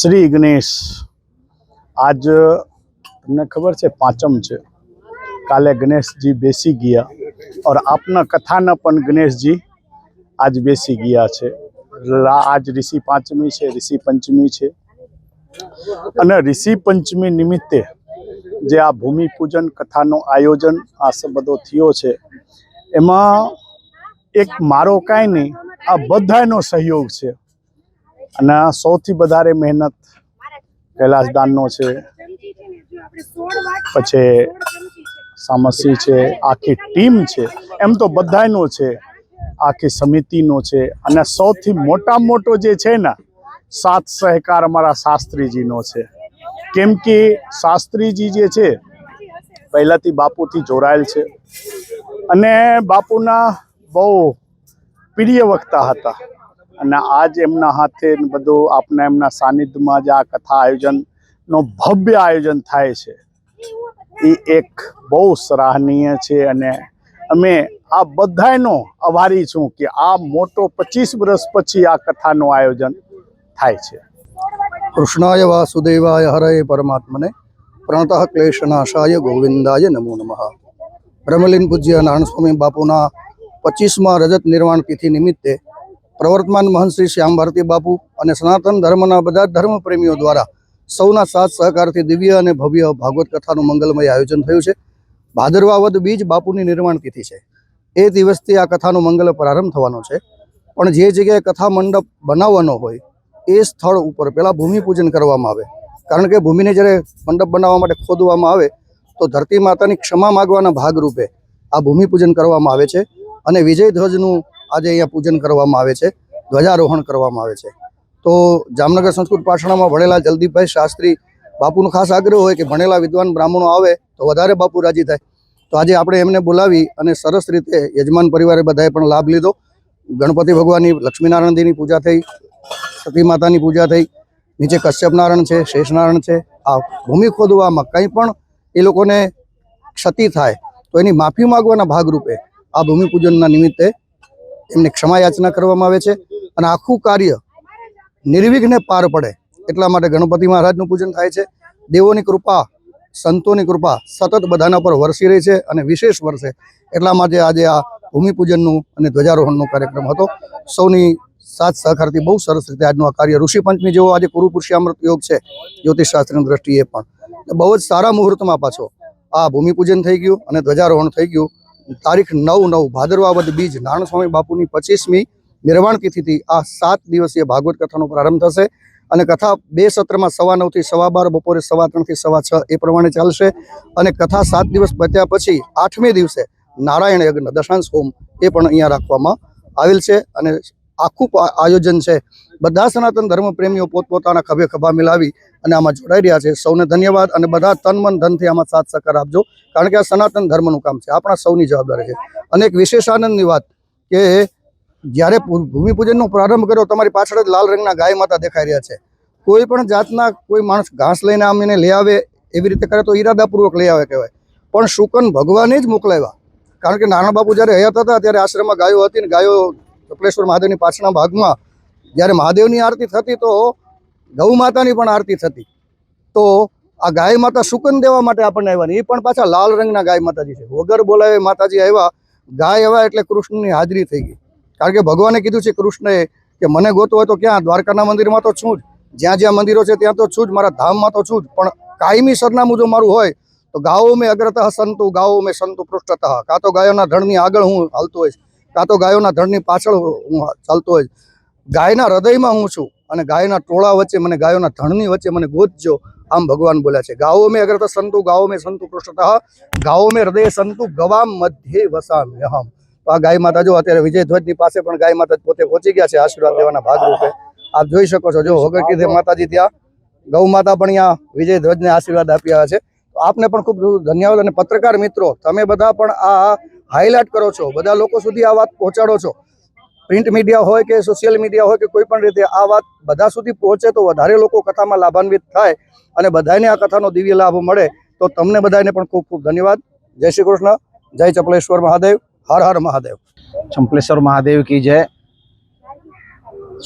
શ્રી ગણેશ. આજ તમને ખબર છે, પાંચમ છે. કાલે ગણેશજી બેસી ગયા ઓર આપના કથાના પણ ગણેશજી આજ બેસી ગયા છે. આજ ઋષિ પાંચમી છે, ઋષિ પંચમી છે. અને ઋષિ પંચમી નિમિત્તે જે આ ભૂમિ પૂજન કથાનું આયોજન આ બધો થયો છે, એમાં એક મારો કાંઈ નહીં, આ બધાનો સહયોગ છે. અને સૌથી વધારે મહેનત કૈલાસદાનનો છે. પછી સામસી છે, આખી ટીમ છે, એમ તો બધાયનો છે, આખી સમિતિનો છે અને સૌથી મોટા મોટો જે છે ને સાથ સહકાર અમારા શાસ્ત્રીજીનો છે. કેમ કે શાસ્ત્રીજી જે છે, પહેલાંથી બાપુથી જોડાયેલ છે અને બાપુના બહુ પ્રિય વક્તા હતા. અને આજ એમના હાથે બધું આપના એમના સાનિધ્યમાં જ આ કથા આયોજનનો ભવ્ય આયોજન થાય છે. એ એક બહુ સરાહનીય છે અને અમે આ બધાયનો આભારી છું કે આ મોટો પચીસ વર્ષ પછી આ કથાનું આયોજન થાય છે. કૃષ્ણાય વાસુદેવાય હરય પરમાત્મને પ્રણત ક્લેશનાશાય ગોવિંદાય નમો નમઃ. બ્રહ્મલીન પૂજ્ય નારાયણ સ્વામી બાપુના પચીસમાં રજત નિર્વાણ તિથિ નિમિત્તે પ્રવર્તમાન મહંત શ્રી શ્યામ ભારતી બાપુ અને સનાતન ધર્મના બધા ધર્મપ્રેમીઓ ધર્મ પ્રેમીઓ દ્વારા સૌના સાથ સહકારથી દિવ્ય અને ભવ્ય ભાગવત કથાનું મંગલમય આયોજન થયું છે. ભાદરવા વદ બીજ બાપુની નિર્માણ તિથિ છે. એ દિવસથી આ કથાનો મંગલ પ્રારંભ થવાનો છે. પણ જે જગ્યાએ કથા મંડપ બનાવવાનો હોય, એ સ્થળ ઉપર પહેલાં ભૂમિપૂજન કરવામાં આવે. કારણ કે ભૂમિને જ્યારે મંડપ બનાવવા માટે ખોદવામાં આવે, તો ધરતી માતાની ક્ષમા માગવાના ભાગરૂપે આ ભૂમિપૂજન કરવામાં આવે છે. અને વિજય ધ્વજનું આજે અહીંયા પૂજન કરવામાં આવે છે, ધ્વજારોહણ કરવામાં આવે છે. તો જામનગર સંસ્કૃત પાઠશાળામાં ભણેલા જલદીપભાઈ શાસ્ત્રી બાપુનો ખાસ આગ્રહ હોય કે ભણેલા વિદ્વાન બ્રાહ્મણો આવે તો વધારે બાપુ રાજી થાય. તો આજે આપણે એમને બોલાવી અને સરસ રીતે યજમાન પરિવારે બધાએ પણ લાભ લીધો. ગણપતિ ભગવાનની લક્ષ્મીનારાયણજીની પૂજા થઈ, સતી માતાની પૂજા થઈ, નીચે કશ્યપ નારાયણ છે, શેષનારાયણ છે, આ ભૂમિ ખોદવામાં કંઈ પણ એ લોકોને ક્ષતિ થાય તો એની માફી માગવાના ભાગરૂપે આ ભૂમિપૂજનના નિમિત્તે એમને ક્ષમા યાચના કરવામાં આવે છે અને આખું કાર્ય નિર્વિઘ્ને પાર પડે એટલા માટે ગણપતિ મહારાજનું પૂજન થાય છે. દેવોની કૃપા, સંતોની કૃપા સતત બધાના પર વરસી રહી છે અને વિશેષ વર્ષે એટલા માટે આજે આ ભૂમિપૂજનનું અને ધ્વજારોહણનો કાર્યક્રમ હતો. સૌની સાથ સહકારથી બહુ સરસ રીતે આજનું આ કાર્ય ઋષિ પંચમી જેવો આજે કુરુ પુરુષામૃત યોગ છે. જ્યોતિષશાસ્ત્રની દ્રષ્ટિએ પણ. બહુ જ સારા મુહૂર્તમાં પાછો આ ભૂમિપૂજન થઈ ગયું અને ધ્વજારોહણ થઈ ગયું. તારીખ નવ નવ ભાદરવા વદ બીજ નારાયણ સ્વામી બાપુની પચીસમી નિર્વાણ તિથિથી આ સાત દિવસીય ભાગવત કથાનો પ્રારંભ થશે. અને કથા બે સત્રમાં સવા નવથી સવા બાર, બપોરે સવા ત્રણથી સવા છ એ પ્રમાણે ચાલશે. અને કથા સાત દિવસ પત્યા પછી આઠમે દિવસે નારાયણ યજ્ઞ, દશાંશ હોમ એ પણ અહીંયા રાખવામાં આવેલ છે. અને આખું આયોજન છે બધા સનાતન ધર્મ પ્રેમીઓ પોતપોતાના ખભે ખભા મિલાવી અને આમાં જોડાઈ રહ્યા છે. સૌને ધન્યવાદ અને બધા તન મન ધનથી આમાં સાથ સહકાર આપજો. કારણ કે આ સનાતન ધર્મનું કામ છે. આપણા સૌની જવાબદારી છે. અને એક વિશેષ આનંદની વાત કે જ્યારે ભૂમિપૂજનનો પ્રારંભ કર્યો તમારી પાછળ જ લાલ રંગના ગાય માતા દેખાઈ રહ્યા છે. કોઈ પણ જાતના કોઈ માણસ ઘાસ લઈને આમ એને લઈ આવે, એવી રીતે કરે તો ઈરાદાપૂર્વક લઈ આવે કહેવાય. પણ શુકન ભગવાને જ મોકલાવ્યા. કારણ કે નાના બાપુ જ્યારે હયાત હતા ત્યારે આશ્રમમાં ગાયો હતી ને ગાયો કપલેશ્વર મહાદેવની પાછળના ભાગમાં જ્યારે મહાદેવની આરતી થતી તો ગૌ માતાની પણ આરતી થતી. તો આ ગાય માતા શુકન દેવા માટે આપણને આવ્યા એ પણ પાછા લાલ રંગના ગાય માતાજી છે. વગર બોલાવે માતાજી આવ્યા, ગાય આવ્યા એટલે કૃષ્ણની હાજરી થઈ ગઈ. કારણ કે ભગવાને કીધું છે કૃષ્ણએ કે મને ગોતવું હોય તો ક્યાં? દ્વારકાના મંદિરમાં તો છું જ. જ્યાં જ્યાં મંદિરો છે ત્યાં તો છું જ. મારા ધામમાં તો છું જ. પણ કાયમી સરનામું જો મારું હોય, તો ગાઓ મેં અગ્રતઃ સંતુ, ગાઓ મેં સંતુ પૃષ્ઠતઃ. કાં તો ગાયોના ધણની આગળ હું હાલતો હોઈશ, કાં તો ગાયોના ધણની પાછળ હું ચાલતો હોઈશ. ગાયના હૃદયમાં હું છું અને ગાયના ટોળા વચ્ચે મને ગાયોના ધણની વચ્ચે મને ગોતજો, આમ ભગવાન બોલ્યા છે. ગાઓ મેં અગ્રત સંતુ, ગાઓ મેં સંતુ કૃષ્ણતા ગાઓ મેં હૃદય સંતુ, ગવામ મધ્યે વસામ્યહમ તો આ ગાય માતા જો અત્યારે વિજય ધ્વજની પાસે પણ ગાય માતા પોતે પહોંચી ગયા છે આશીર્વાદ દેવાના ભાગરૂપે. આપ જોઈ શકો છો, જો વગર કીધે માતાજી ત્યાં ગૌ માતા પણ અહીંયા વિજય ધ્વજને આશીર્વાદ આપ્યા છે. આપને પણ ખૂબ ધન્યવાદ અને પત્રકાર મિત્રો, તમે બધા પણ આ હાઇલાઇટ કરો છો. બધા લોકો સુધી આ વાત પહોંચાડો છો. પ્રિન્ટ મીડિયા હોય કે સોશિયલ મીડિયા હોય કે કોઈ પણ રીતે આ વાત બધા સુધી પહોંચે તો વધારે લોકો કથામાં લાભાન્વિત થાય અને બધાને આ કથાનો દિવ્ય લાભ મળે તો તમને બધાને પણ ખૂબ ખૂબ ધન્યવાદ. જય શ્રી કૃષ્ણ. જય ચંપલેશ્વર મહાદેવ. હર હર મહાદેવ. ચંપલેશ્વર મહાદેવ કી જય.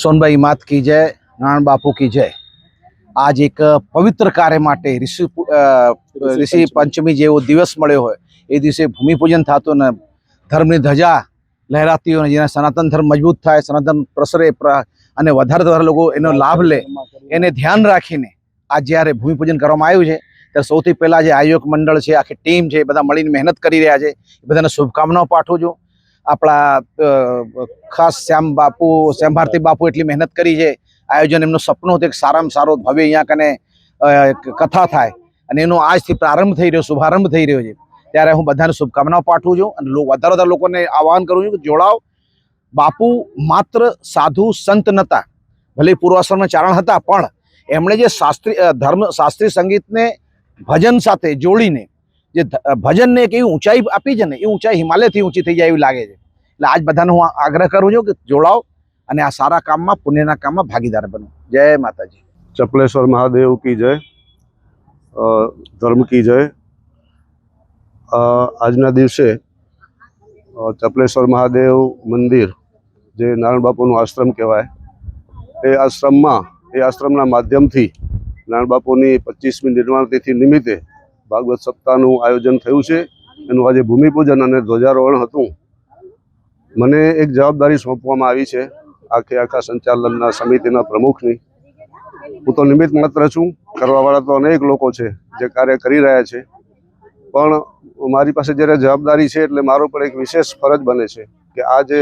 સોનભાઈ માત કી જય. નારાયણ બાપુ કી જય. આજ એક પવિત્ર કાર્ય માટે ઋષિ ઋષિ પંચમી. જેવો દિવસ મળ્યો હોય. એ દિવસે ભૂમિપૂજન થતું ને ધર્મની ધજા લહેરાતી હોય જેના સનાતન ધર્મ મજબૂત થાય, સનાતન પ્રસરે પ્ર- અને વધારે વધારે લોકો એનો લાભ લે, એને ધ્યાન રાખીને આ જ્યારે ભૂમિપૂજન કરવામાં આવ્યું છે, ત્યારે સૌથી પહેલાં જે આયોજક મંડળ છે, આખી ટીમ છે, એ બધા મળીને મહેનત કરી રહ્યા છે. એ બધાને શુભકામનાઓ પાઠવું છું. આપણા ખાસ શ્યામ બાપુ, શ્યામ ભારતી બાપુ એટલી મહેનત કરી છે. આયોજન એમનું સપનું હતું કે સારામાં સારો ભવ્ય અહીંયા કને કથા થાય. અને એનો આજથી પ્રારંભ થઈ રહ્યો, શુભારંભ થઈ રહ્યો છે. ત્યારે હું બધાને શુભકામનાઓ પાઠવું છું અને વધારે વધારે લોકોને આહવાન કરું છું કે જોડાઓ. બાપુ માત્ર સાધુ સંત નહોતા ભલે પૂર્વાશ્રમના ચારણ હતા, પણ એમણે જે શાસ્ત્રી ધર્મ શાસ્ત્રીય સંગીતને ભજન સાથે જોડીને જે ભજનને એક એવી ઊંચાઈ આપી છે ને, એ ઊંચાઈ હિમાલયથી ઊંચી થઈ જાય એવી લાગે છે. એટલે આજ બધાને હું આગ્રહ કરું છું કે જોડાઓ અને આ સારા કામમાં, પુણ્યના કામમાં ભાગીદાર બનો. જય માતાજી. ચપલેશ્વર મહાદેવ કી જય. ધર્મ કી જય. આજના દિવસે ચપલેશ્વર મહાદેવ મંદિર, જે નારાયણ બાપુનું આશ્રમ કહેવાય, એ આશ્રમમાં, એ આશ્રમના માધ્યમથી નારાયણ બાપુની પચીસમી નિર્માણ તિથિ નિમિત્તે ભાગવત સપ્તાહનું આયોજન થયું છે. એનું આજે ભૂમિપૂજન અને ધ્વજારોહણ હતું. મને એક જવાબદારી સોંપવામાં આવી છે, આખે આખા સંચાલનના સમિતિના પ્રમુખની. હું તો નિમિત્ત માત્ર છું. કરવાવાળા તો અનેક લોકો છે, જે કાર્ય કરી રહ્યા છે. પણ મારી પાસે જ્યારે જવાબદારી છે એટલે મારો પણ એક વિશેષ ફરજ બને છે કે આ જે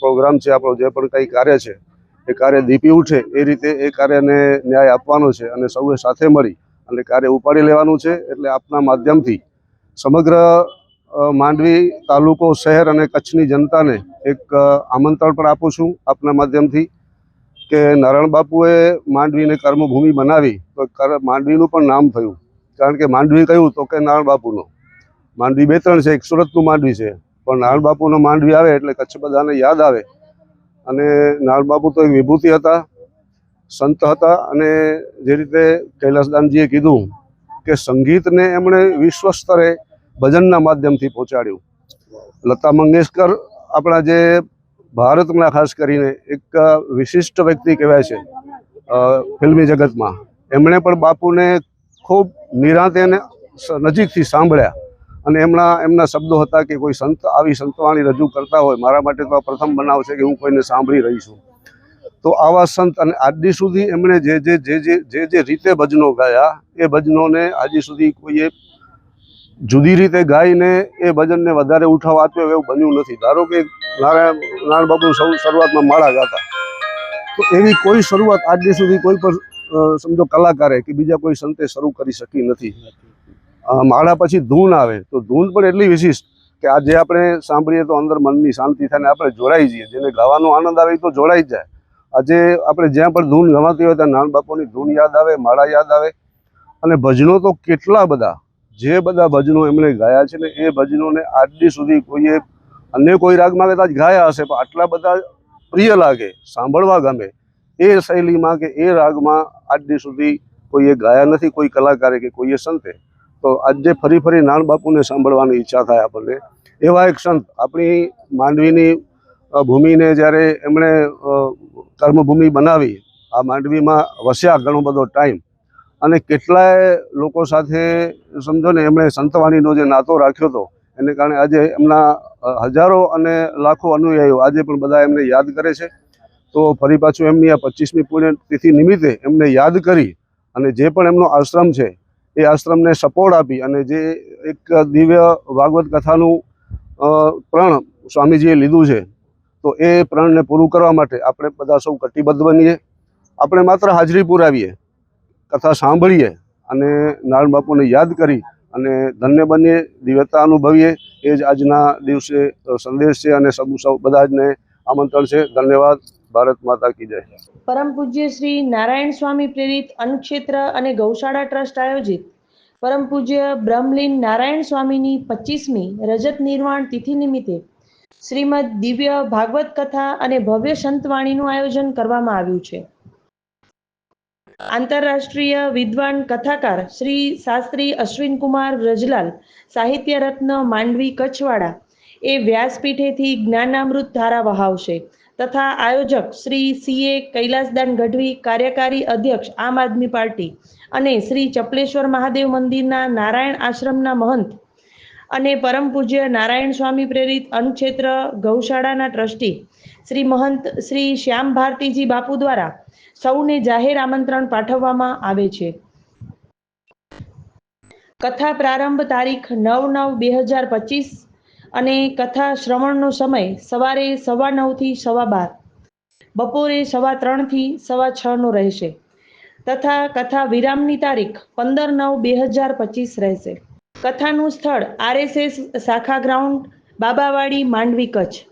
પ્રોગ્રામ છે, આપણો જે પણ કંઈ કાર્ય છે, એ કાર્ય દીપી ઉઠે, એ રીતે એ કાર્યને ન્યાય આપવાનો છે અને સૌએ સાથે મળી અને કાર્ય ઉપાડી લેવાનું છે એટલે આપના માધ્યમથી સમગ્ર માંડવી તાલુકો, શહેર અને કચ્છની જનતાને એક આમંત્રણ પણ આપું છું આપના માધ્યમથી કે નારાયણ બાપુએ માંડવીને કર્મભૂમિ બનાવી તો માંડવીનું પણ નામ થયું. કારણ કે માંડવી કયું તો કે નારાયણ બાપુનો. માંડવી બે ત્રણ છે, એક સુરતનું માંડવી છે. પણ નારાયણ બાપુનો માંડવી આવે એટલે કચ્છ બધાને યાદ આવે. અને નારાયણ બાપુ તો એક વિભૂતિ હતા, સંત હતા અને જે રીતે કૈલાસદાનજીએ કીધું કે સંગીતને એમણે વિશ્વ સ્તરે ભજનના માધ્યમથી પહોંચાડ્યું. લતા મંગેશકર આપણા જે ભારતમાં ખાસ કરીને એક વિશિષ્ટ વ્યક્તિ કહેવાય છે ફિલ્મી જગતમાં. એમણે પણ બાપુને ખૂબ નિરાંતે અને નજીકથી સાંભળ્યા. અને એમના એમના શબ્દો હતા કે કોઈ સંત, આવી સંતવાણી રજૂ કરતા હોય, મારા માટે તો આ પ્રથમ બનાવ છે કે હું કોઈને સાંભળી રહી છું. તો આવા સંત અને આજ સુધી એમણે જે જે જે જે જે જે રીતે ભજનો ગાયા, એ ભજનોને હજી સુધી કોઈએ જુદી રીતે ગાઈને એ ભજનને વધારે ઉઠાવ આપ્યો એવું બન્યું નથી. ધારો કે નારાયણ નારાયણ બાબુ સૌ શરૂઆતમાં માળા ગાતા. તો એવી કોઈ શરૂઆત આજ સુધી કોઈ પણ સમજો કલાકારે કે બીજા કોઈ સંતે શરૂ કરી શકી નથી. માળા પછી ધૂન આવે. તો ધૂન પણ એટલી વિશિષ્ટ કે આજે આપણે સાંભળીએ તો અંદર મનની શાંતિ થાય ને આપણે જોડાઈ જઈએ. જેને ગાવાનો આનંદ આવે તો જોડાઈ જાય. આજે આપણે જ્યાં પણ ધૂન ગમાતી હોય ત્યાં નાન બાપોની ધૂન યાદ આવે, માળા યાદ આવે. અને ભજનો તો કેટલા બધા. જે બધા ભજનો એમણે ગાયા છે ને એ ભજનોને આજની સુધી કોઈએ અન્ય કોઈ રાગમાં કદાચ ગાયા હશે. પણ આટલા બધા પ્રિય લાગે, સાંભળવા ગમે. એ શૈલીમાં કે એ રાગમાં આજની સુધી કોઈએ ગાયા નથી, કોઈ કલાકારે કે કોઈએ સંતે, તો આજે ફરી ફરી નાણ બાપુને સાંભળવાની ઈચ્છા થાય આપણને. એવા એક સંત આપણી માંડવીની ભૂમિને જ્યારે એમણે કર્મભૂમિ બનાવી, આ માંડવીમાં વસ્યા ઘણો બધો ટાઈમ અને કેટલાય લોકો સાથે, સમજો ને, એમણે સંતવાણીનો જે નાતો રાખ્યો હતો, એને કારણે આજે એમના હજારો અને લાખો અનુયાયીઓ આજે પણ બધા એમને યાદ કરે છે. તો ફરી પાછું એમની આ પચીસમી પુણ્યતિથિ નિમિત્તે એમને યાદ કરી અને જે પણ એમનો આશ્રમ છે, એ આશ્રમને સપોર્ટ આપી અને જે એક દિવ્ય ભાગવત કથાનું પ્રણ સ્વામીજીએ લીધું છે, તો એ પ્રણને પૂરું કરવા માટે આપણે બધા સૌ કટિબદ્ધ બનીએ. આપણે માત્ર હાજરી પુરાવીએ, કથા સાંભળીએ અને નારાયણ બાપુને યાદ કરી અને ધન્ય બનીએ, દિવ્યતા અનુભવીએ. એ જ આજના દિવસે સંદેશ છે અને સૌ સૌ બધા જને આમંત્રણ છે. ધન્યવાદ. ભારત માતા કી જય. પરમ પૂજ્ય શ્રી નારાયણ સ્વામી પ્રેરિત અન્નક્ષેત્ર અને ગૌશાળા ટ્રસ્ટ આયોજિત પરમ પૂજ્ય બ્રહ્મલીન નારાયણ સ્વામીની પચીસમી રજત નિર્વાણ તિથિ નિમિત્તે શ્રીમદ દિવ્ય ભાગવત કથા અને ભવ્ય સંતવાણીનું આયોજન કરવામાં આવ્યું છે. આંતરરાષ્ટ્રીય વિદ્વાન કથાકાર શ્રી શાસ્ત્રી અશ્વિનકુમાર વ્રજલાલ સાહિત્ય રત્ન માંડવી કચ્છવાળા, એ વ્યાસપીઠેથી જ્ઞાનામૃત ધારા વહાવશે. તથા આયોજક શ્રી સીએ કૈલાસદાન ગઢવી, કાર્યકારી અધ્યક્ષ આમ આદમી પાર્ટી અને શ્રી ચપલેશ્વર મહાદેવ મંદિરના નારાયણ આશ્રમના મહંત અને પરમ પૂજ્ય નારાયણ સ્વામી પ્રેરિત અન્નક્ષેત્ર ગૌશાળાના ટ્રસ્ટી શ્રી મહંત શ્રી શ્યામ ભારતીજી બાપુ દ્વારા સૌને જાહેર આમંત્રણ પાઠવવામાં આવે છે. કથા પ્રારંભ તારીખ નવ નવ બે હજાર પચીસ અને કથા શ્રવણનો સમય સવારે સવા નવથી સવા બાર, બપોરે સવા ત્રણથી સવા છનો રહેશે તથા કથા વિરામની તારીખ પંદર નવ બે હજાર પચીસ રહેશે. કથાનું સ્થળ આરએસએસ શાખા ગ્રાઉન્ડ, બાબાવાડી, માંડવી કચ્છ.